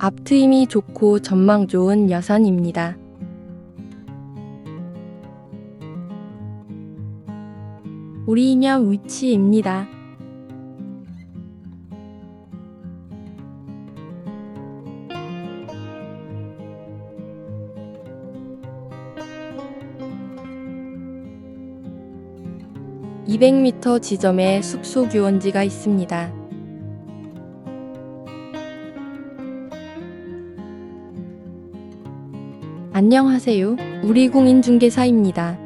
앞트임이 좋고 전망 좋은 여산입니다. 우리 인연 위치입니다. (200m) 지점에 숙소 교원지가 있습니다. 안녕하세요. 우리 공인중개사입니다.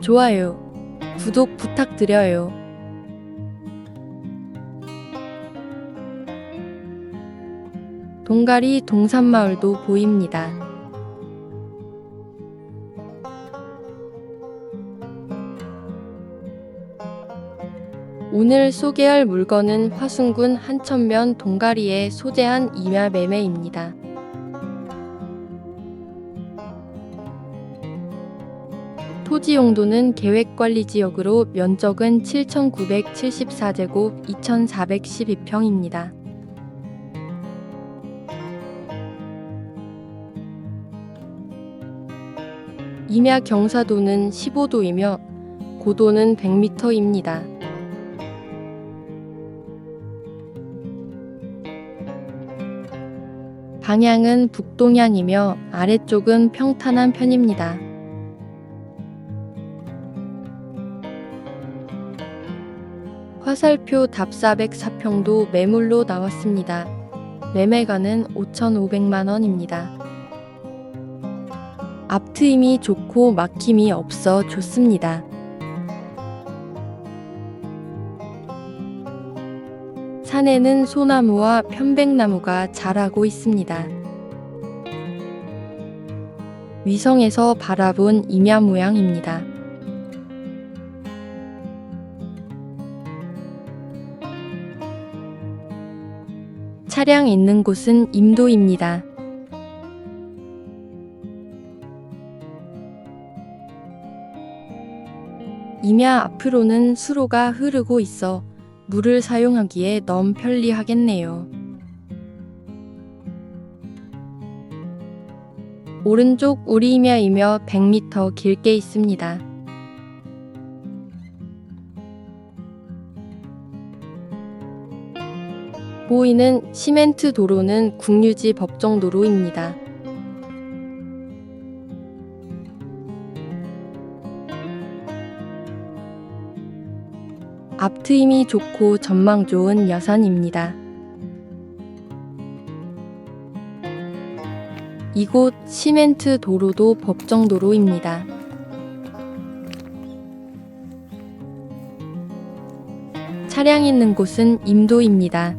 좋아요. 구독 부탁드려요. 동가리 동산마을도 보입니다. 오늘 소개할 물건은 화순군 한천면 동가리에 소재한 임야 매매입니다. 토지 용도는 계획관리지역으로 면적은 7,974제곱 2,412평입니다. 임야 경사도는 15도이며 고도는 100m입니다. 방향은 북동향이며 아래쪽은 평탄한 편입니다. 화살표 답사백 사평도 매물로 나왔습니다. 매매가는 5,500만 원입니다. 앞트임이 좋고 막힘이 없어 좋습니다. 산에는 소나무와 편백나무가 자라고 있습니다. 위성에서 바라본 임야 모양입니다. 차량 있는 곳은 임도입니다. 임야 앞으로는 수로가 흐르고 있어 물을 사용하기에 너무 편리하겠네요. 오른쪽 우리 임야이며 100m 길게 있습니다. 보이는 시멘트 도로는 국유지 법정 도로입니다. 앞트임이 좋고 전망 좋은 여산입니다. 이곳 시멘트 도로도 법정도로입니다. 차량 있는 곳은 임도입니다.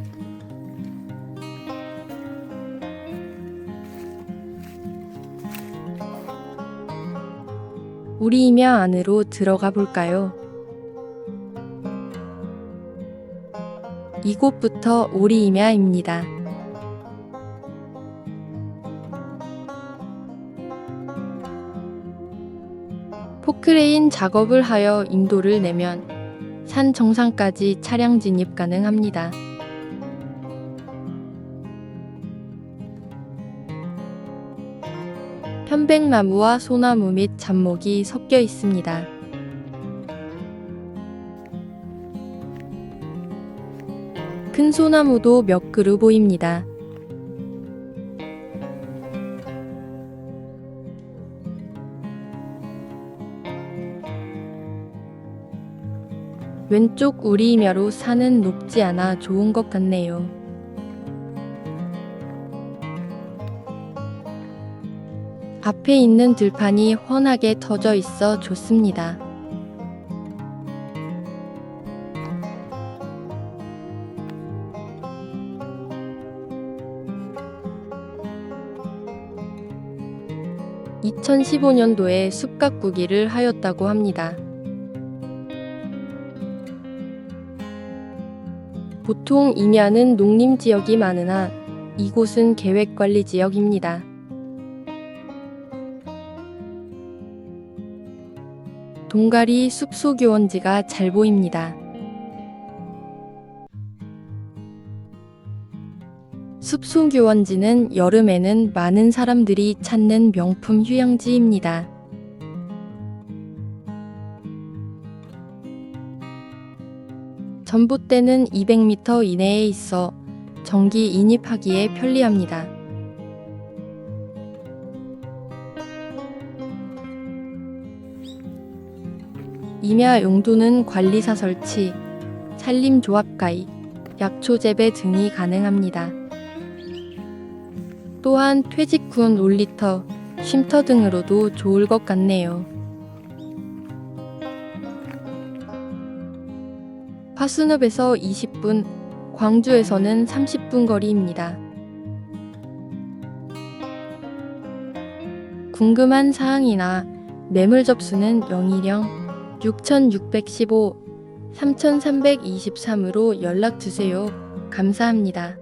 우리 임야 안으로 들어가 볼까요? 이곳부터 우리 임야입니다. 포크레인 작업을 하여 인도를 내면 산 정상까지 차량 진입 가능합니다. 편백나무와 소나무 및 잡목이 섞여 있습니다. 큰 소나무도 몇 그루 보입니다. 왼쪽 우리 임야로 산은 높지 않아 좋은 것 같네요. 앞에 있는 들판이 훤하게 터져 있어 좋습니다. (2015년도에) 숲가꾸기를 하였다고 합니다. 보통 임야는 농림지역이 많으나 이곳은 계획관리지역입니다. 동가리 숲소교원지가 잘 보입니다. 숲속유원지는 여름에는 많은 사람들이 찾는 명품 휴양지입니다. 전봇대는 200m 이내에 있어 정기 인입하기에 편리합니다. 임야 용도는 관리사 설치, 산림조합 가입, 약초 재배 등이 가능합니다. 또한 퇴직 후 놀이터, 쉼터 등으로도 좋을 것 같네요. 화순읍에서 20분, 광주에서는 30분 거리입니다. 궁금한 사항이나 매물 접수는 010 6615 3323으로 연락 주세요. 감사합니다.